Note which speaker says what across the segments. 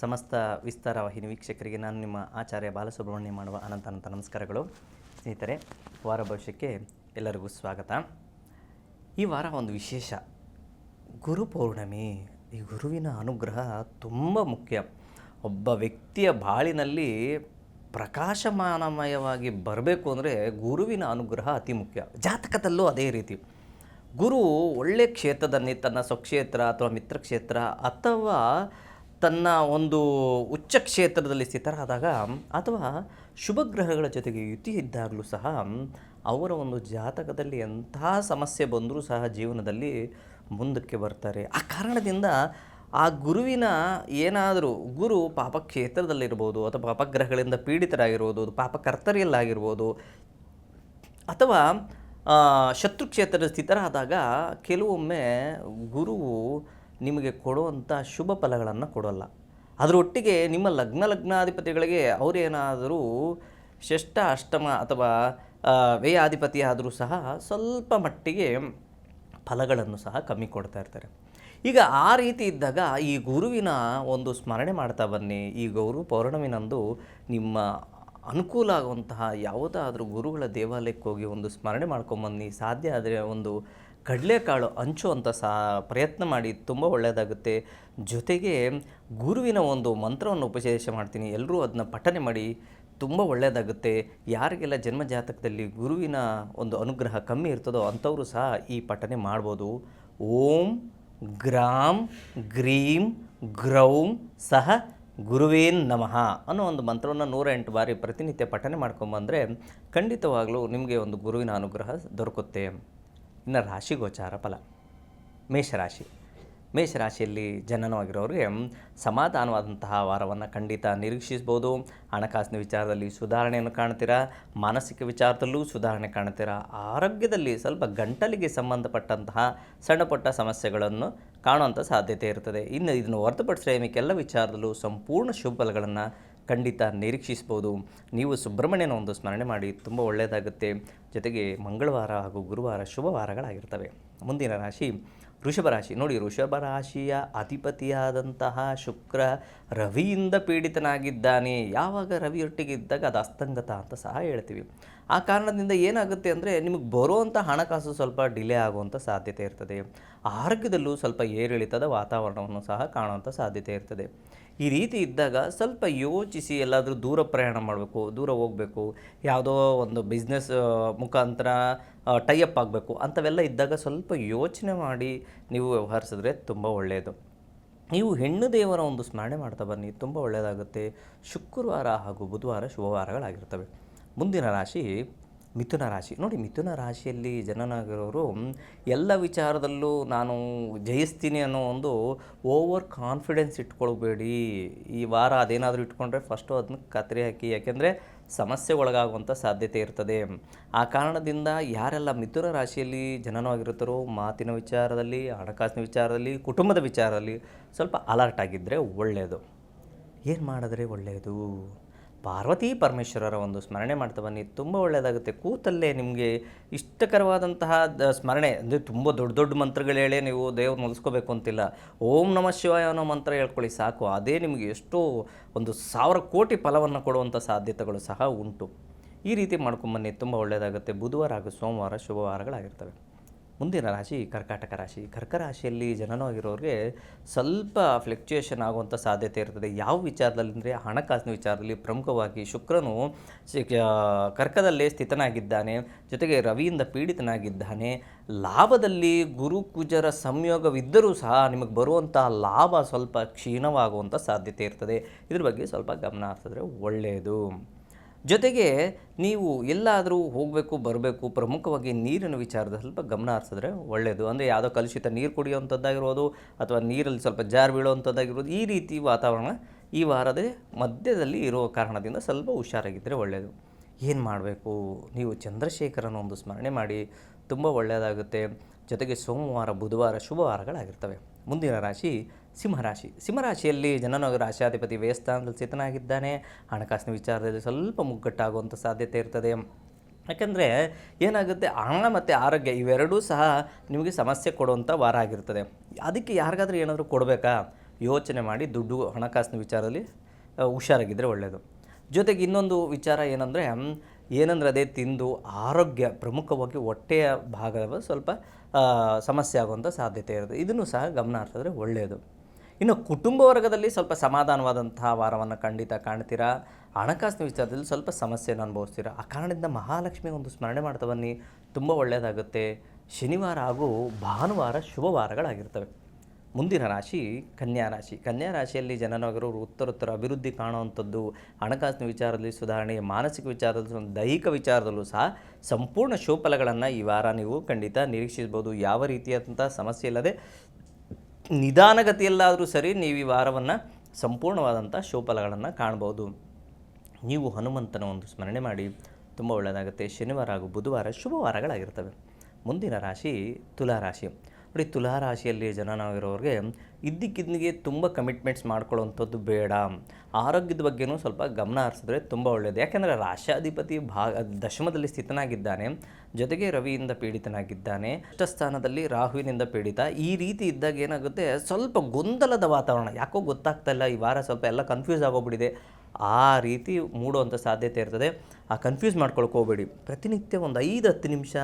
Speaker 1: ಸಮಸ್ತ ವಿಸ್ತಾರ ವಾಹಿನಿ ವೀಕ್ಷಕರಿಗೆ ನಾನು ನಿಮ್ಮ ಆಚಾರ್ಯ ಬಾಲಸುಬ್ರಹ್ಮಣ್ಯ ಮಾಡುವ ಅನಂತ ಅನಂತ ನಮಸ್ಕಾರಗಳು. ಸ್ನೇಹಿತರೆ, ವಾರ ಭವಿಷ್ಯಕ್ಕೆ ಎಲ್ಲರಿಗೂ ಸ್ವಾಗತ. ಈ ವಾರ ಒಂದು ವಿಶೇಷ. ಗುರು ಪೌರ್ಣಮಿ. ಈ ಗುರುವಿನ ಅನುಗ್ರಹ ತುಂಬ ಮುಖ್ಯ. ಒಬ್ಬ ವ್ಯಕ್ತಿಯ ಬಾಳಿನಲ್ಲಿ ಪ್ರಕಾಶಮಾನಮಯವಾಗಿ ಬರಬೇಕು ಅಂದರೆ ಗುರುವಿನ ಅನುಗ್ರಹ ಅತಿ ಮುಖ್ಯ. ಜಾತಕದಲ್ಲೂ ಅದೇ ರೀತಿ. ಗುರು ಒಳ್ಳೆಯ ಕ್ಷೇತ್ರದಲ್ಲಿ ತನ್ನ ಸ್ವಕ್ಷೇತ್ರ ಅಥವಾ ಮಿತ್ರಕ್ಷೇತ್ರ ಅಥವಾ ತನ್ನ ಒಂದು ಉಚ್ಚ ಕ್ಷೇತ್ರದಲ್ಲಿ ಸ್ಥಿತರಾದಾಗ ಅಥವಾ ಶುಭ ಗ್ರಹಗಳ ಜೊತೆಗೆ ಯುತಿ ಇದ್ದಾಗಲೂ ಸಹ ಅವರ ಒಂದು ಜಾತಕದಲ್ಲಿ ಎಂಥ ಸಮಸ್ಯೆ ಬಂದರೂ ಸಹ ಜೀವನದಲ್ಲಿ ಮುಂದಕ್ಕೆ ಬರ್ತಾರೆ. ಆ ಕಾರಣದಿಂದ ಆ ಗುರುವಿನ ಏನಾದರೂ ಗುರು ಪಾಪಕ್ಷೇತ್ರದಲ್ಲಿರ್ಬೋದು ಅಥವಾ ಪಾಪಗ್ರಹಗಳಿಂದ ಪೀಡಿತರಾಗಿರ್ಬೋದು, ಪಾಪಕರ್ತರಿಯಲ್ಲಾಗಿರ್ಬೋದು ಅಥವಾ ಶತ್ರು ಕ್ಷೇತ್ರದ ಸ್ಥಿತರಾದಾಗ ಕೆಲವೊಮ್ಮೆ ಗುರುವು ನಿಮಗೆ ಕೊಡುವಂಥ ಶುಭ ಫಲಗಳನ್ನು ಕೊಡೋಲ್ಲ. ಅದರೊಟ್ಟಿಗೆ ನಿಮ್ಮ ಲಗ್ನ ಲಗ್ನಾಧಿಪತಿಗಳಿಗೆ ಅವರೇನಾದರೂ ಷಷ್ಠ, ಅಷ್ಟಮ ಅಥವಾ ವ್ಯಯಾಧಿಪತಿ ಆದರೂ ಸಹ ಸ್ವಲ್ಪ ಮಟ್ಟಿಗೆ ಫಲಗಳನ್ನು ಸಹ ಕಮ್ಮಿ ಕೊಡ್ತಾ ಇರ್ತಾರೆ. ಈಗ ಆ ರೀತಿ ಇದ್ದಾಗ ಈ ಗುರುವಿನ ಒಂದು ಸ್ಮರಣೆ ಮಾಡ್ತಾ ಬನ್ನಿ. ಈ ಗೌರು ಪೌರ್ಣಮಿನಂದು ನಿಮ್ಮ ಅನುಕೂಲ ಆಗುವಂತಹ ಯಾವುದಾದ್ರೂ ಗುರುಗಳ ದೇವಾಲಯಕ್ಕೆ ಹೋಗಿ ಒಂದು ಸ್ಮರಣೆ ಮಾಡ್ಕೊಂಬನ್ನಿ. ಸಾಧ್ಯ ಆದರೆ ಒಂದು ಕಡಲೆಕಾಳು ಹಂಚುವಂಥ ಸಹ ಪ್ರಯತ್ನ ಮಾಡಿ ತುಂಬ ಒಳ್ಳೆಯದಾಗುತ್ತೆ. ಜೊತೆಗೆ ಗುರುವಿನ ಒಂದು ಮಂತ್ರವನ್ನು ಉಪದೇಶ ಮಾಡ್ತೀನಿ. ಎಲ್ಲರೂ ಅದನ್ನ ಪಠನೆ ಮಾಡಿ ತುಂಬ ಒಳ್ಳೆಯದಾಗುತ್ತೆ. ಯಾರಿಗೆಲ್ಲ ಜನ್ಮ ಜಾತಕದಲ್ಲಿ ಗುರುವಿನ ಒಂದು ಅನುಗ್ರಹ ಕಮ್ಮಿ ಇರ್ತದೋ ಅಂಥವರು ಸಹ ಈ ಪಠನೆ ಮಾಡ್ಬೋದು. ಓಂ ಗ್ರಾಂ ಗ್ರೀಂ ಗ್ರೌಂ ಸಹ ಗುರುವೇನ್ ನಮಃ ಅನ್ನೋ ಒಂದು ಮಂತ್ರವನ್ನು ನೂರ ಎಂಟು ಬಾರಿ ಪ್ರತಿನಿತ್ಯ ಪಠನೆ ಮಾಡ್ಕೊಂಬಂದರೆ ಖಂಡಿತವಾಗಲೂ ನಿಮಗೆ ಒಂದು ಗುರುವಿನ ಅನುಗ್ರಹ ದೊರಕುತ್ತೆ. ಇನ್ನು ರಾಶಿ ಗೋಚಾರ ಫಲ. ಮೇಷರಾಶಿ. ಮೇಷರಾಶಿಯಲ್ಲಿ ಜನನವಾಗಿರೋರಿಗೆ ಸಮಾಧಾನವಾದಂತಹ ವಾರವನ್ನು ಖಂಡಿತ ನಿರೀಕ್ಷಿಸ್ಬೋದು ಹಣಕಾಸಿನ ವಿಚಾರದಲ್ಲಿ ಸುಧಾರಣೆಯನ್ನು ಕಾಣ್ತೀರಾ? ಮಾನಸಿಕ ವಿಚಾರದಲ್ಲೂ ಸುಧಾರಣೆ ಕಾಣ್ತೀರಾ? ಆರೋಗ್ಯದಲ್ಲಿ ಸ್ವಲ್ಪ ಗಂಟಲಿಗೆ ಸಂಬಂಧಪಟ್ಟಂತಹ ಸಣ್ಣ ಪುಟ್ಟ ಸಮಸ್ಯೆಗಳನ್ನು ಕಾಣುವಂಥ ಸಾಧ್ಯತೆ ಇರ್ತದೆ. ಇನ್ನು ಇದನ್ನು ಹೊರತುಪಡಿಸಿದ್ರೆ ಮಿಕ್ಕೆಲ್ಲ ವಿಚಾರದಲ್ಲೂ ಸಂಪೂರ್ಣ ಶುಭ ಫಲಗಳನ್ನು ಖಂಡಿತ ನಿರೀಕ್ಷಿಸ್ಬೋದು. ನೀವು ಸುಬ್ರಹ್ಮಣ್ಯನ ಒಂದು ಸ್ಮರಣೆ ಮಾಡಿ ತುಂಬ ಒಳ್ಳೆಯದಾಗುತ್ತೆ. ಜೊತೆಗೆ ಮಂಗಳವಾರ ಹಾಗೂ ಗುರುವಾರ ಶುಭವಾರಗಳಾಗಿರ್ತವೆ ಮುಂದಿನ ರಾಶಿ ವೃಷಭ ರಾಶಿ. ನೋಡಿ, ವೃಷಭ ರಾಶಿಯ ಅಧಿಪತಿಯಾದಂತಹ ಶುಕ್ರ ರವಿಯಿಂದ ಪೀಡಿತನಾಗಿದ್ದಾನೆ. ಯಾವಾಗ ರವಿಯೊಟ್ಟಿಗೆ ಇದ್ದಾಗ ಅದು ಅಸ್ತಂಗತ ಅಂತ ಸಹ ಹೇಳ್ತೀವಿ. ಆ ಕಾರಣದಿಂದ ಏನಾಗುತ್ತೆ ಅಂದರೆ ನಿಮಗೆ ಬರುವಂಥ ಹಣಕಾಸು ಸ್ವಲ್ಪ ಡಿಲೇ ಆಗುವಂಥ ಸಾಧ್ಯತೆ ಇರ್ತದೆ. ಆರೋಗ್ಯದಲ್ಲೂ ಸ್ವಲ್ಪ ಏರಿಳಿತದ ವಾತಾವರಣವನ್ನು ಸಹ ಕಾಣುವಂಥ ಸಾಧ್ಯತೆ ಇರ್ತದೆ. ಈ ರೀತಿ ಇದ್ದಾಗ ಸ್ವಲ್ಪ ಯೋಚಿಸಿ ಎಲ್ಲಾದರೂ ದೂರ ಪ್ರಯಾಣ ಮಾಡಬೇಕು, ದೂರ ಹೋಗಬೇಕು, ಯಾವುದೋ ಒಂದು ಬಿಸ್ನೆಸ್ ಮುಖಾಂತರ ಟೈಅಪ್ ಆಗಬೇಕು ಅಂಥವೆಲ್ಲ ಇದ್ದಾಗ ಸ್ವಲ್ಪ ಯೋಚನೆ ಮಾಡಿ ನೀವು ವ್ಯವಹರಿಸಿದ್ರೆ ತುಂಬ ಒಳ್ಳೆಯದು. ನೀವು ಹೆಣ್ಣು ದೇವರ ಒಂದು ಸ್ಮರಣೆ ಮಾಡ್ತಾ ಬನ್ನಿ, ತುಂಬ ಒಳ್ಳೆಯದಾಗುತ್ತೆ. ಶುಕ್ರವಾರ ಹಾಗೂ ಬುಧವಾರ ಶುಭವಾರಗಳಾಗಿರ್ತವೆ. ಮುಂದಿನ ರಾಶಿ ಮಿಥುನ ರಾಶಿ. ನೋಡಿ, ಮಿಥುನ ರಾಶಿಯಲ್ಲಿ ಜನನಾಗಿರೋರು ಎಲ್ಲ ವಿಚಾರದಲ್ಲೂ ನಾನು ಜಯಿಸ್ತೀನಿ ಅನ್ನೋ ಒಂದು ಓವರ್ ಕಾನ್ಫಿಡೆನ್ಸ್ ಇಟ್ಕೊಳ್ಬೇಡಿ. ಈ ವಾರ ಅದೇನಾದರೂ ಇಟ್ಕೊಂಡ್ರೆ ಫಸ್ಟು ಅದನ್ನ ಕತ್ತರಿ ಹಾಕಿ. ಯಾಕೆಂದರೆ ಸಮಸ್ಯೆ ಒಳಗಾಗುವಂಥ ಸಾಧ್ಯತೆ ಇರ್ತದೆ. ಆ ಕಾರಣದಿಂದ ಯಾರೆಲ್ಲ ಮಿಥುನ ರಾಶಿಯಲ್ಲಿ ಜನನವಾಗಿರುತ್ತಾರೋ ಮಾತಿನ ವಿಚಾರದಲ್ಲಿ, ಹಣಕಾಸಿನ ವಿಚಾರದಲ್ಲಿ, ಕುಟುಂಬದ ವಿಚಾರದಲ್ಲಿ ಸ್ವಲ್ಪ ಅಲರ್ಟ್ ಆಗಿದ್ದರೆ ಒಳ್ಳೆಯದು ಏನು ಮಾಡಿದ್ರೆ ಒಳ್ಳೆಯದು ಪಾರ್ವತಿ ಪರಮೇಶ್ವರರ ಒಂದು ಸ್ಮರಣೆ ಮಾಡ್ತಾ ಬನ್ನಿ. ತುಂಬ ಒಳ್ಳೆಯದಾಗುತ್ತೆ ಕೂತಲ್ಲೇ ನಿಮಗೆ ಇಷ್ಟಕರವಾದಂತಹ ಸ್ಮರಣೆ, ಅಂದರೆ ತುಂಬ ದೊಡ್ಡ ದೊಡ್ಡ ಮಂತ್ರಗಳು ಹೇಳೇ ನೀವು ದೇವ್ರು ಮುಗಿಸ್ಕೋಬೇಕು ಅಂತಿಲ್ಲ. ಓಂ ನಮಃ ಶಿವಾಯ ಅನ್ನೋ ಮಂತ್ರ ಹೇಳ್ಕೊಳ್ಳಿ ಸಾಕು. ಅದೇ ನಿಮಗೆ ಎಷ್ಟೋ ಒಂದು ಸಾವಿರ ಕೋಟಿ ಫಲವನ್ನು ಕೊಡುವಂಥ ಸಾಧ್ಯತೆಗಳು ಸಹ ಉಂಟು. ಈ ರೀತಿ ಮಾಡ್ಕೊಂಬನ್ನಿ ತುಂಬ ಒಳ್ಳೆಯದಾಗುತ್ತೆ ಬುಧವಾರ ಹಾಗೂ ಸೋಮವಾರ ಶುಭವಾರಗಳಾಗಿರ್ತವೆ. ಮುಂದಿನ ರಾಶಿ ಕರ್ಕಾಟಕ ರಾಶಿ. ಕರ್ಕ ರಾಶಿಯಲ್ಲಿ ಜನನವಾಗಿರೋರಿಗೆ ಸ್ವಲ್ಪ ಫ್ಲೆಕ್ಚುಯೇಷನ್ ಆಗುವಂಥ ಸಾಧ್ಯತೆ ಇರ್ತದೆ. ಯಾವ ವಿಚಾರದಲ್ಲಿ ಅಂದರೆ ಹಣಕಾಸಿನ ವಿಚಾರದಲ್ಲಿ ಪ್ರಮುಖವಾಗಿ ಶುಕ್ರನು ಕರ್ಕದಲ್ಲೇ ಸ್ಥಿತನಾಗಿದ್ದಾನೆ. ಜೊತೆಗೆ ರವಿಯಿಂದ ಪೀಡಿತನಾಗಿದ್ದಾನೆ. ಲಾಭದಲ್ಲಿ ಗುರು ಕುಜರ ಸಂಯೋಗವಿದ್ದರೂ ಸಹ ನಿಮಗೆ ಬರುವಂಥ ಲಾಭ ಸ್ವಲ್ಪ ಕ್ಷೀಣವಾಗುವಂಥ ಸಾಧ್ಯತೆ ಇರ್ತದೆ. ಇದ್ರ ಬಗ್ಗೆ ಸ್ವಲ್ಪ ಗಮನ ಹರಿಸಿದ್ರೆ ಒಳ್ಳೆಯದು ಜೊತೆಗೆ ನೀವು ಎಲ್ಲಾದರೂ ಹೋಗಬೇಕು, ಬರಬೇಕು, ಪ್ರಮುಖವಾಗಿ ನೀರಿನ ವಿಚಾರದ ಸ್ವಲ್ಪ ಗಮನ ಹರಿಸಿದ್ರೆ ಒಳ್ಳೆಯದು ಅಂದರೆ ಯಾವುದೋ ಕಲುಷಿತ ನೀರು ಕುಡಿಯುವಂಥದ್ದಾಗಿರ್ಬೋದು ಅಥವಾ ನೀರಲ್ಲಿ ಸ್ವಲ್ಪ ಜಾರು ಬೀಳುವಂಥದ್ದಾಗಿರ್ಬೋದು ಈ ರೀತಿ ವಾತಾವರಣ ಈ ವಾರದ ಮಧ್ಯದಲ್ಲಿ ಇರೋ ಕಾರಣದಿಂದ ಸ್ವಲ್ಪ ಹುಷಾರಾಗಿದ್ದರೆ ಒಳ್ಳೆಯದು ಏನು ಮಾಡಬೇಕು? ನೀವು ಚಂದ್ರಶೇಖರನ ಒಂದು ಸ್ಮರಣೆ ಮಾಡಿ, ತುಂಬ ಒಳ್ಳೆಯದಾಗುತ್ತೆ ಜೊತೆಗೆ ಸೋಮವಾರ, ಬುಧವಾರ ಶುಭವಾರಗಳಾಗಿರ್ತವೆ. ಮುಂದಿನ ರಾಶಿ ಸಿಂಹರಾಶಿ. ಸಿಂಹರಾಶಿಯಲ್ಲಿ ಜನನ ರಾಶಾಧಿಪತಿ ವ್ಯಯಸ್ಥಾನದಲ್ಲಿ ಸ್ಥಿತನಾಗಿದ್ದಾನೆ ಹಣಕಾಸಿನ ವಿಚಾರದಲ್ಲಿ ಸ್ವಲ್ಪ ಮುಗ್ಗಟ್ಟಾಗುವಂಥ ಸಾಧ್ಯತೆ ಇರ್ತದೆ. ಯಾಕೆಂದರೆ ಏನಾಗುತ್ತೆ? ಹಣ ಮತ್ತು ಆರೋಗ್ಯ ಇವೆರಡೂ ಸಹ ನಿಮಗೆ ಸಮಸ್ಯೆ ಕೊಡುವಂಥ ವಾರ ಆಗಿರ್ತದೆ. ಅದಕ್ಕೆ ಯಾರಿಗಾದರೂ ಏನಾದರೂ ಕೊಡಬೇಕಾ? ಯೋಚನೆ ಮಾಡಿ ದುಡ್ಡು ಹಣಕಾಸಿನ ವಿಚಾರದಲ್ಲಿ ಹುಷಾರಾಗಿದ್ದರೆ ಒಳ್ಳೆಯದು ಜೊತೆಗೆ ಇನ್ನೊಂದು ವಿಚಾರ ಏನಂದರೆ, ಏನಂದ್ರೆ ಅದೇ ತಿಂದು ಆರೋಗ್ಯ ಪ್ರಮುಖವಾಗಿ ಹೊಟ್ಟೆಯ ಭಾಗದ ಸ್ವಲ್ಪ ಸಮಸ್ಯೆ ಆಗುವಂಥ ಸಾಧ್ಯತೆ ಇರುತ್ತೆ ಇದನ್ನು ಸಹ ಗಮನ ಹರಿಸಿದ್ರೆ ಒಳ್ಳೆಯದು ಇನ್ನು ಕುಟುಂಬ ವರ್ಗದಲ್ಲಿ ಸ್ವಲ್ಪ ಸಮಾಧಾನವಾದಂತಹ ವಾರವನ್ನು ಖಂಡಿತ ಕಾಣ್ತೀರಾ? ಹಣಕಾಸಿನ ವಿಚಾರದಲ್ಲಿ ಸ್ವಲ್ಪ ಸಮಸ್ಯೆಯನ್ನು ಅನುಭವಿಸ್ತೀರಾ? ಆ ಕಾರಣದಿಂದ ಮಹಾಲಕ್ಷ್ಮಿ ಒಂದು ಸ್ಮರಣೆ ಮಾಡ್ತಾ ಬನ್ನಿ. ತುಂಬ ಒಳ್ಳೆಯದಾಗುತ್ತೆ ಶನಿವಾರ ಹಾಗೂ ಭಾನುವಾರ ಶುಭ ವಾರಗಳಾಗಿರ್ತವೆ. ಮುಂದಿನ ರಾಶಿ ಕನ್ಯಾ ರಾಶಿ. ಕನ್ಯಾ ರಾಶಿಯಲ್ಲಿ ಜನನಗರವರು ಉತ್ತರೋತ್ತರ ಅಭಿವೃದ್ಧಿ ಕಾಣುವಂಥದ್ದು, ಹಣಕಾಸಿನ ವಿಚಾರದಲ್ಲಿ ಸುಧಾರಣೆ ಮಾನಸಿಕ ವಿಚಾರದಲ್ಲಿ ದೈಹಿಕ ವಿಚಾರದಲ್ಲೂ ಸಹ ಸಂಪೂರ್ಣ ಶೋಫಲಗಳನ್ನು ಈ ವಾರ ನೀವು ಖಂಡಿತ ನಿರೀಕ್ಷಿಸ್ಬೋದು ಯಾವ ರೀತಿಯಾದಂಥ ಸಮಸ್ಯೆ ಇಲ್ಲದೆ ನಿಧಾನಗತಿಯಲ್ಲಾದರೂ ಸರಿ ನೀವು ಈ ವಾರವನ್ನು ಸಂಪೂರ್ಣವಾದಂಥ ಶೋಫಲಗಳನ್ನು ಕಾಣ್ಬೋದು. ನೀವು ಹನುಮಂತನ ಒಂದು ಸ್ಮರಣೆ ಮಾಡಿ, ತುಂಬ ಒಳ್ಳೆಯದಾಗುತ್ತೆ ಶನಿವಾರ ಹಾಗೂ ಬುಧವಾರ ಶುಭವಾರಗಳಾಗಿರ್ತವೆ. ಮುಂದಿನ ರಾಶಿ ತುಲಾ ರಾಶಿ. ನೋಡಿ, ತುಲಾ ರಾಶಿಯಲ್ಲಿ ಜನನಾಗಿರೋರಿಗೆ ಇದ್ದಕ್ಕಿದ್ದಿಗೆ ತುಂಬ ಕಮಿಟ್ಮೆಂಟ್ಸ್ ಮಾಡ್ಕೊಳ್ಳೋವಂಥದ್ದು ಬೇಡ. ಆರೋಗ್ಯದ ಬಗ್ಗೆನೂ ಸ್ವಲ್ಪ ಗಮನ ಹರಿಸಿದ್ರೆ ತುಂಬ ಒಳ್ಳೆಯದು ಯಾಕೆಂದರೆ ರಾಶಾಧಿಪತಿ ಭಾಗ, ದಶಮದಲ್ಲಿ ಸ್ಥಿತನಾಗಿದ್ದಾನೆ. ಜೊತೆಗೆ ರವಿಯಿಂದ ಪೀಡಿತನಾಗಿದ್ದಾನೆ. ಸ್ಥಾನದಲ್ಲಿ ರಾಹುವಿನಿಂದ ಪೀಡಿತ. ಈ ರೀತಿ ಇದ್ದಾಗ ಏನಾಗುತ್ತೆ? ಸ್ವಲ್ಪ ಗೊಂದಲದ ವಾತಾವರಣ. ಯಾಕೋ ಗೊತ್ತಾಗ್ತಾ ಇಲ್ಲ. ಈ ವಾರ ಸ್ವಲ್ಪ ಎಲ್ಲ ಕನ್ಫ್ಯೂಸ್ ಆಗೋಗ್ಬಿಟ್ಟಿದೆ. ಆ ರೀತಿ ಮೂಡುವಂಥ ಸಾಧ್ಯತೆ ಇರ್ತದೆ. ಆ ಕನ್ಫ್ಯೂಸ್ ಮಾಡ್ಕೊಳ್ಕೋಬೇಡಿ. ಪ್ರತಿನಿತ್ಯ ಒಂದು ಐದು ಹತ್ತು ನಿಮಿಷ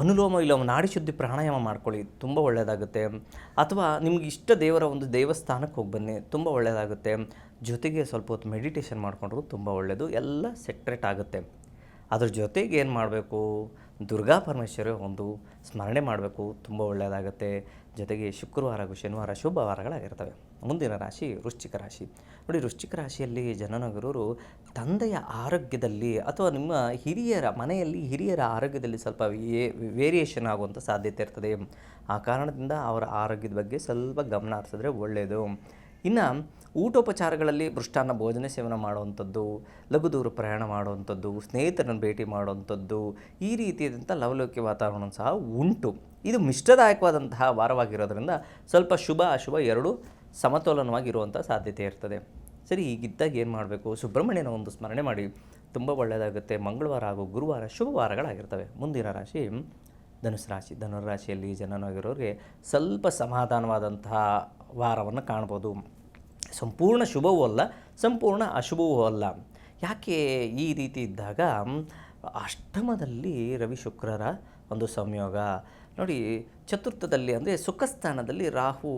Speaker 1: ಅನುಲೋಮ ವಿಲೋಮ ನಾಡಿ ಶುದ್ಧಿ ಪ್ರಾಣಾಯಾಮ ಮಾಡ್ಕೊಳ್ಳಿ, ತುಂಬ ಒಳ್ಳೆಯದಾಗುತ್ತೆ. ಅಥವಾ ನಿಮ್ಗೆ ಇಷ್ಟ ದೇವರ ಒಂದು ದೇವಸ್ಥಾನಕ್ಕೆ ಹೋಗಿ ಬನ್ನಿ, ತುಂಬ ಒಳ್ಳೆಯದಾಗುತ್ತೆ. ಜೊತೆಗೆ ಸ್ವಲ್ಪ ಹೊತ್ತು ಮೆಡಿಟೇಷನ್ ಮಾಡಿಕೊಂಡ್ರು ತುಂಬ ಒಳ್ಳೆಯದು, ಎಲ್ಲ ಸೆಟ್ರೇಟ್ ಆಗುತ್ತೆ. ಅದ್ರ ಜೊತೆಗೆ ಏನು ಮಾಡಬೇಕು? ದುರ್ಗಾ ಪರಮೇಶ್ವರಿ ಒಂದು ಸ್ಮರಣೆ ಮಾಡಬೇಕು, ತುಂಬ ಒಳ್ಳೆಯದಾಗುತ್ತೆ. ಜೊತೆಗೆ ಶುಕ್ರವಾರ ಹಾಗೂ ಶನಿವಾರ ಶುಭ ವಾರಗಳಾಗಿರ್ತವೆ ಮುಂದಿನ ರಾಶಿ ವೃಶ್ಚಿಕ ರಾಶಿ. ನೋಡಿ, ವೃಶ್ಚಿಕ ರಾಶಿಯಲ್ಲಿ ಜನನಗರರು ತಂದೆಯ ಆರೋಗ್ಯದಲ್ಲಿ ಅಥವಾ ನಿಮ್ಮ ಹಿರಿಯರ, ಮನೆಯಲ್ಲಿ ಹಿರಿಯರ ಆರೋಗ್ಯದಲ್ಲಿ ಸ್ವಲ್ಪ ವೇರಿಯೇಷನ್ ಆಗುವಂಥ ಸಾಧ್ಯತೆ ಇರ್ತದೆ. ಆ ಕಾರಣದಿಂದ ಅವರ ಆರೋಗ್ಯದ ಬಗ್ಗೆ ಸ್ವಲ್ಪ ಗಮನ ಹರಿಸಿದ್ರೆ ಒಳ್ಳೆಯದು ಇನ್ನು ಊಟೋಪಚಾರಗಳಲ್ಲಿ ಮೃಷ್ಟಾನ್ನ ಭೋಜನ ಸೇವನೆ ಮಾಡುವಂಥದ್ದು, ಲಘು ದೂರ ಪ್ರಯಾಣ ಮಾಡುವಂಥದ್ದು, ಸ್ನೇಹಿತರನ್ನು ಭೇಟಿ ಮಾಡುವಂಥದ್ದು, ಈ ರೀತಿಯಾದಂಥ ಲವಲೌಕ್ಯ ವಾತಾವರಣ ಸಹ ಉಂಟು. ಇದು ಮಿಷ್ಟದಾಯಕವಾದಂತಹ ವಾರವಾಗಿರೋದ್ರಿಂದ ಸ್ವಲ್ಪ ಶುಭ, ಅಶುಭ ಎರಡೂ ಸಮತೋಲನವಾಗಿರುವಂಥ ಸಾಧ್ಯತೆ ಇರ್ತದೆ. ಸರಿ, ಹೀಗಿದ್ದಾಗ ಏನು ಮಾಡಬೇಕು? ಸುಬ್ರಹ್ಮಣ್ಯನ ಒಂದು ಸ್ಮರಣೆ ಮಾಡಿ. ತುಂಬ ಒಳ್ಳೆಯದಾಗುತ್ತೆ. ಮಂಗಳವಾರ ಹಾಗೂ ಗುರುವಾರ ಶುಭ ವಾರಗಳಾಗಿರ್ತವೆ. ಮುಂದಿನ ರಾಶಿ, ಧನುಸು ರಾಶಿ. ಧನುರಾಶಿಯಲ್ಲಿ ಜನನಾಗಿರೋರಿಗೆ ಸ್ವಲ್ಪ ಸಮಾಧಾನವಾದಂತಹ ವಾರವನ್ನು ಕಾಣ್ಬೋದು. ಸಂಪೂರ್ಣ ಶುಭವೂ ಅಲ್ಲ, ಸಂಪೂರ್ಣ ಅಶುಭವೂ ಅಲ್ಲ. ಯಾಕೆ ಈ ರೀತಿ ಇದ್ದಾಗ? ಅಷ್ಟಮದಲ್ಲಿ ರವಿ ಶುಕ್ರರ ಒಂದು ಸಂಯೋಗ. ನೋಡಿ, ಚತುರ್ಥದಲ್ಲಿ ಅಂದರೆ ಸುಖಸ್ಥಾನದಲ್ಲಿ ರಾಹು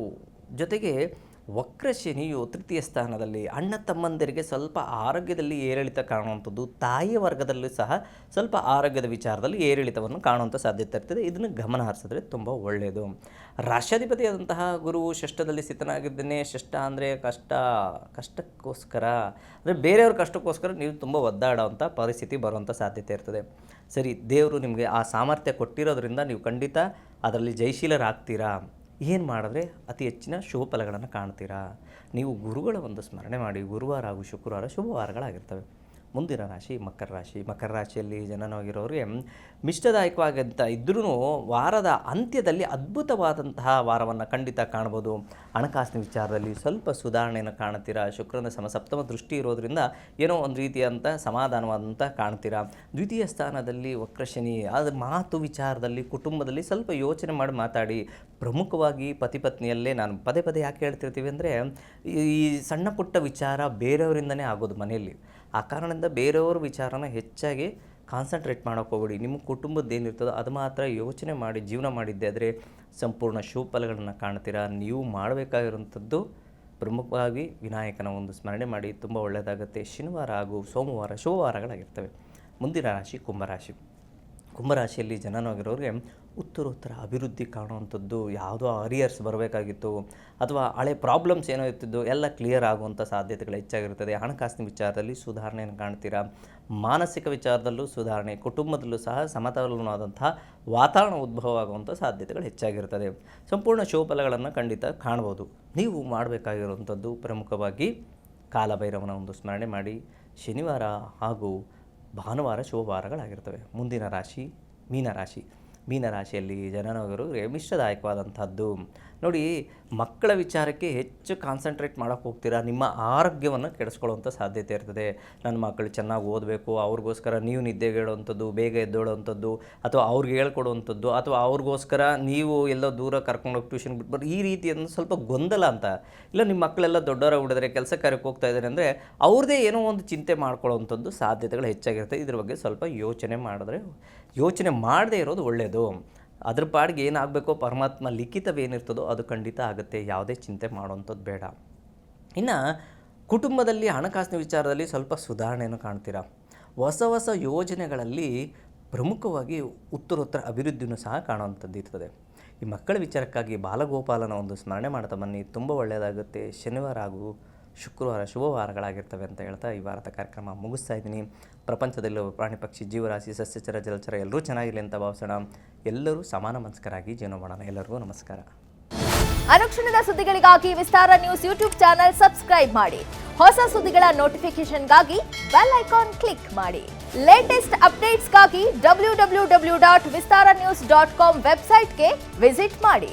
Speaker 1: ಜೊತೆಗೆ ವಕ್ರ ಶನಿಯು ತೃತೀಯ ಸ್ಥಾನದಲ್ಲಿ ಅಣ್ಣ ತಮ್ಮಂದಿರಿಗೆ ಸ್ವಲ್ಪ ಆರೋಗ್ಯದಲ್ಲಿ ಏರಿಳಿತ ಕಾಣುವಂಥದ್ದು, ತಾಯಿಯ ವರ್ಗದಲ್ಲೂ ಸಹ ಸ್ವಲ್ಪ ಆರೋಗ್ಯದ ವಿಚಾರದಲ್ಲಿ ಏರಿಳಿತವನ್ನು ಕಾಣುವಂಥ ಸಾಧ್ಯತೆ ಇರ್ತದೆ. ಇದನ್ನು ಗಮನ ಹರಿಸಿದ್ರೆ ತುಂಬ ಒಳ್ಳೆಯದು. ರಾಷ್ಟ್ರಾಧಿಪತಿಯಾದಂತಹ ಗುರು ಷಷ್ಠದಲ್ಲಿ ಸ್ಥಿತನಾಗಿದ್ದೇನೆ. ಷಷ್ಠ ಅಂದರೆ ಕಷ್ಟ, ಕಷ್ಟಕ್ಕೋಸ್ಕರ, ಅಂದರೆ ಬೇರೆಯವ್ರ ಕಷ್ಟಕ್ಕೋಸ್ಕರ ನೀವು ತುಂಬ ಒದ್ದಾಡೋವಂಥ ಪರಿಸ್ಥಿತಿ ಬರುವಂಥ ಸಾಧ್ಯತೆ ಇರ್ತದೆ. ಸರಿ, ದೇವರು ನಿಮಗೆ ಆ ಸಾಮರ್ಥ್ಯ ಕೊಟ್ಟಿರೋದ್ರಿಂದ ನೀವು ಖಂಡಿತ ಅದರಲ್ಲಿ ಜಯಶೀಲರಾಗ್ತೀರಾ? ಏನು ಮಾಡಿದ್ರೆ ಅತಿ ಹೆಚ್ಚಿನ ಶುಭ ಫಲಗಳನ್ನು ಕಾಣ್ತೀರಾ? ನೀವು ಗುರುಗಳ ಒಂದು ಸ್ಮರಣೆ ಮಾಡಿ, ಗುರುವಾರ ಹಾಗೂ ಶುಕ್ರವಾರ ಶುಭವಾರಗಳಾಗಿರ್ತವೆ. ಮುಂದಿನ ರಾಶಿ ಮಕರ ರಾಶಿ. ಮಕರ ರಾಶಿಯಲ್ಲಿ ಜನನಾಗಿರೋರಿಗೆ ಮಿಷ್ಟದಾಯಕವಾಗಂತ ಇದ್ರೂ ವಾರದ ಅಂತ್ಯದಲ್ಲಿ ಅದ್ಭುತವಾದಂತಹ ವಾರವನ್ನು ಖಂಡಿತ ಕಾಣ್ಬೋದು. ಹಣಕಾಸಿನ ವಿಚಾರದಲ್ಲಿ ಸ್ವಲ್ಪ ಸುಧಾರಣೆಯನ್ನು ಕಾಣ್ತೀರಾ? ಶುಕ್ರನ ಸಮ ಸಪ್ತಮ ದೃಷ್ಟಿ ಇರೋದ್ರಿಂದ ಏನೋ ಒಂದು ರೀತಿಯಂಥ ಸಮಾಧಾನವಾದಂಥ ಕಾಣ್ತೀರಾ? ದ್ವಿತೀಯ ಸ್ಥಾನದಲ್ಲಿ ವಕ್ರಶನಿ ಅದು ಮಾತು ವಿಚಾರದಲ್ಲಿ, ಕುಟುಂಬದಲ್ಲಿ ಸ್ವಲ್ಪ ಯೋಚನೆ ಮಾಡಿ ಮಾತಾಡಿ. ಪ್ರಮುಖವಾಗಿ ಪತಿ ಪತ್ನಿಯಲ್ಲೇ ನಾನು ಪದೇ ಪದೇ ಯಾಕೆ ಹೇಳ್ತಿರ್ತೀವಿ ಅಂದರೆ ಈ ಸಣ್ಣ ಪುಟ್ಟ ವಿಚಾರ ಬೇರೆಯವರಿಂದನೇ ಆಗೋದು ಮನೆಯಲ್ಲಿ. ಆ ಕಾರಣದಿಂದ ಬೇರೆಯವ್ರ ವಿಚಾರನ ಹೆಚ್ಚಾಗಿ ಕಾನ್ಸಂಟ್ರೇಟ್ ಮಾಡೋಕೆ ಹೋಗ್ಬೇಡಿ. ನಿಮ್ಮ ಕುಟುಂಬದ್ದು ಏನಿರ್ತದೋ ಅದು ಮಾತ್ರ ಯೋಚನೆ ಮಾಡಿ, ಜೀವನ ಮಾಡಿದ್ದೆ ಆದರೆ ಸಂಪೂರ್ಣ ಶುಭಫಲಗಳನ್ನು ಕಾಣ್ತೀರಾ? ನೀವು ಮಾಡಬೇಕಾಗಿರುವಂಥದ್ದು ಪ್ರಮುಖವಾಗಿ ವಿನಾಯಕನ ಒಂದು ಸ್ಮರಣೆ ಮಾಡಿ ತುಂಬ ಒಳ್ಳೆಯದಾಗುತ್ತೆ. ಶನಿವಾರ ಹಾಗೂ ಸೋಮವಾರ ಶುಭವಾರಗಳಾಗಿರ್ತವೆ. ಮುಂದಿನ ರಾಶಿ ಕುಂಭರಾಶಿ ಕುಂಭರಾಶಿಯಲ್ಲಿ ಜನನಾಗಿರೋರಿಗೆ ಉತ್ತರೋತ್ತರ ಅಭಿವೃದ್ಧಿ ಕಾಣುವಂಥದ್ದು ಯಾವುದೋ ಅರಿಯರ್ಸ್ ಬರಬೇಕಾಗಿತ್ತು ಅಥವಾ ಹಳೆ ಪ್ರಾಬ್ಲಮ್ಸ್ ಏನೋ ಇರ್ತಿದ್ದು ಎಲ್ಲ ಕ್ಲಿಯರ್ ಆಗುವಂಥ ಸಾಧ್ಯತೆಗಳು ಹೆಚ್ಚಾಗಿರ್ತದೆ. ಹಣಕಾಸಿನ ವಿಚಾರದಲ್ಲಿ ಸುಧಾರಣೆಯನ್ನು ಕಾಣ್ತೀರಾ? ಮಾನಸಿಕ ವಿಚಾರದಲ್ಲೂ ಸುಧಾರಣೆ, ಕುಟುಂಬದಲ್ಲೂ ಸಹ ಸಮತೋಲನವಾದಂತಹ ವಾತಾವರಣ ಉದ್ಭವ ಆಗುವಂಥ ಸಾಧ್ಯತೆಗಳು ಹೆಚ್ಚಾಗಿರ್ತದೆ. ಸಂಪೂರ್ಣ ಶೋಫಲಗಳನ್ನು ಖಂಡಿತ ಕಾಣ್ಬೋದು. ನೀವು ಮಾಡಬೇಕಾಗಿರುವಂಥದ್ದು ಪ್ರಮುಖವಾಗಿ ಕಾಲಭೈರವನ ಒಂದು ಸ್ಮರಣೆ ಮಾಡಿ. ಶನಿವಾರ ಹಾಗೂ ಭಾನುವಾರ ಶುಭವಾರಗಳಾಗಿರ್ತವೆ. ಮುಂದಿನ ರಾಶಿ ಮೀನರಾಶಿ ಮೀನರಾಶಿಯಲ್ಲಿ ಜನನಗರು ಮಿಶ್ರದಾಯಕವಾದಂಥದ್ದು. ನೋಡಿ, ಮಕ್ಕಳ ವಿಚಾರಕ್ಕೆ ಹೆಚ್ಚು ಕಾನ್ಸಂಟ್ರೇಟ್ ಮಾಡೋಕೆ ಹೋಗ್ತೀರಾ? ನಿಮ್ಮ ಆರೋಗ್ಯವನ್ನು ಕೆಡಿಸ್ಕೊಳ್ಳುವಂಥ ಸಾಧ್ಯತೆ ಇರ್ತದೆ. ನನ್ನ ಮಕ್ಕಳು ಚೆನ್ನಾಗಿ ಓದಬೇಕು, ಅವ್ರಿಗೋಸ್ಕರ ನೀವು ನಿದ್ದೆಗೇಳುವಂಥದ್ದು ಬೇಗ ಎದ್ದೇಳುವಂಥದ್ದು, ಅಥವಾ ಅವ್ರಿಗೆ ಹೇಳ್ಕೊಡುವಂಥದ್ದು, ಅಥವಾ ಅವ್ರಿಗೋಸ್ಕರ ನೀವು ಎಲ್ಲೋ ದೂರ ಕರ್ಕೊಂಡೋಗಿ ಟ್ಯೂಷನ್ ಬಿಟ್ಬಾರ್ದು ಈ ರೀತಿಯನ್ನು ಸ್ವಲ್ಪ ಗೊಂದಲ ಅಂತ. ಇಲ್ಲ, ನಿಮ್ಮ ಮಕ್ಕಳೆಲ್ಲ ದೊಡ್ಡವರ ಹುಡಿದ್ರೆ ಕೆಲಸ ಕಾರ್ಯಕ್ಕೆ ಹೋಗ್ತಾ ಇದ್ದಾರೆ ಅಂದರೆ ಅವ್ರದ್ದೇ ಏನೋ ಒಂದು ಚಿಂತೆ ಮಾಡ್ಕೊಳ್ಳೋವಂಥದ್ದು ಸಾಧ್ಯತೆಗಳು ಹೆಚ್ಚಾಗಿರುತ್ತೆ. ಇದ್ರ ಬಗ್ಗೆ ಸ್ವಲ್ಪ ಯೋಚನೆ ಮಾಡಿದ್ರೆ ಯೋಚನೆ ಮಾಡದೇ ಇರೋದು ಒಳ್ಳೆಯದು ಅದ್ರ ಪಾಡಿಗೆ ಏನಾಗಬೇಕೋ ಪರಮಾತ್ಮ ಲಿಖಿತವೇನಿರ್ತದೋ ಅದು ಖಂಡಿತ ಆಗುತ್ತೆ. ಯಾವುದೇ ಚಿಂತೆ ಮಾಡುವಂಥದ್ದು ಬೇಡ. ಇನ್ನು ಕುಟುಂಬದಲ್ಲಿ ಹಣಕಾಸಿನ ವಿಚಾರದಲ್ಲಿ ಸ್ವಲ್ಪ ಸುಧಾರಣೆಯನ್ನು ಕಾಣ್ತೀರಾ? ಹೊಸ ಹೊಸ ಯೋಜನೆಗಳಲ್ಲಿ ಪ್ರಮುಖವಾಗಿ ಉತ್ತರೋತ್ತರ ಅಭಿವೃದ್ಧಿಯೂ ಸಹ ಕಾಣುವಂಥದ್ದು ಇರ್ತದೆ. ಈ ಮಕ್ಕಳ ವಿಚಾರಕ್ಕಾಗಿ ಬಾಲಗೋಪಾಲನ ಒಂದು ಸ್ಮರಣೆ ಮಾಡ್ತಾ ಬನ್ನಿ. ತುಂಬ ಒಳ್ಳೆಯದಾಗುತ್ತೆ ಶನಿವಾರ ಹಾಗೂ ಶುಕ್ರವಾರ ಶುಭವಾರಗಳಾಗಿರ್ತವೆ ಅಂತ ಹೇಳ್ತಾ ಈ ವಾರದ ಕಾರ್ಯಕ್ರಮ ಮುಗಿಸ್ತಾ ಇದ್ದೀನಿ. ಪ್ರಪಂಚದಲ್ಲೂ ಪ್ರಾಣಿ ಪಕ್ಷಿ, ಜೀವರಾಶಿ, ಸಸ್ಯಚರ, ಜಲಚರ ಎಲ್ಲರೂ ಚೆನ್ನಾಗಿರಲಿ ಅಂತ ಭಾವಿಸೋಣ. ಎಲ್ಲರೂ ಸಮಾನ ಮನಸ್ಕರಾಗಿ ಜೀವನ ಮಾಡೋಣ. ಎಲ್ಲರಿಗೂ ನಮಸ್ಕಾರ.
Speaker 2: ಅನುಕ್ಷಣದ ಸುದ್ದಿಗಳಿಗಾಗಿ Vistara news YouTube channel subscribe ಮಾಡಿ. ಹೊಸ ಸುದ್ದಿಗಳ ನೋಟಿಫಿಕೇಶನ್ಗಾಗಿ ಬೆಲ್ ಐಕಾನ್ ಕ್ಲಿಕ್ ಮಾಡಿ. Latest ಅಪ್ಡೇಟ್ಸ್ಗಾಗಿ W W W dot Vistara news dot com ವೆಬ್ಸೈಟ್ಗೆ ವಿಸಿಟ್ ಮಾಡಿ.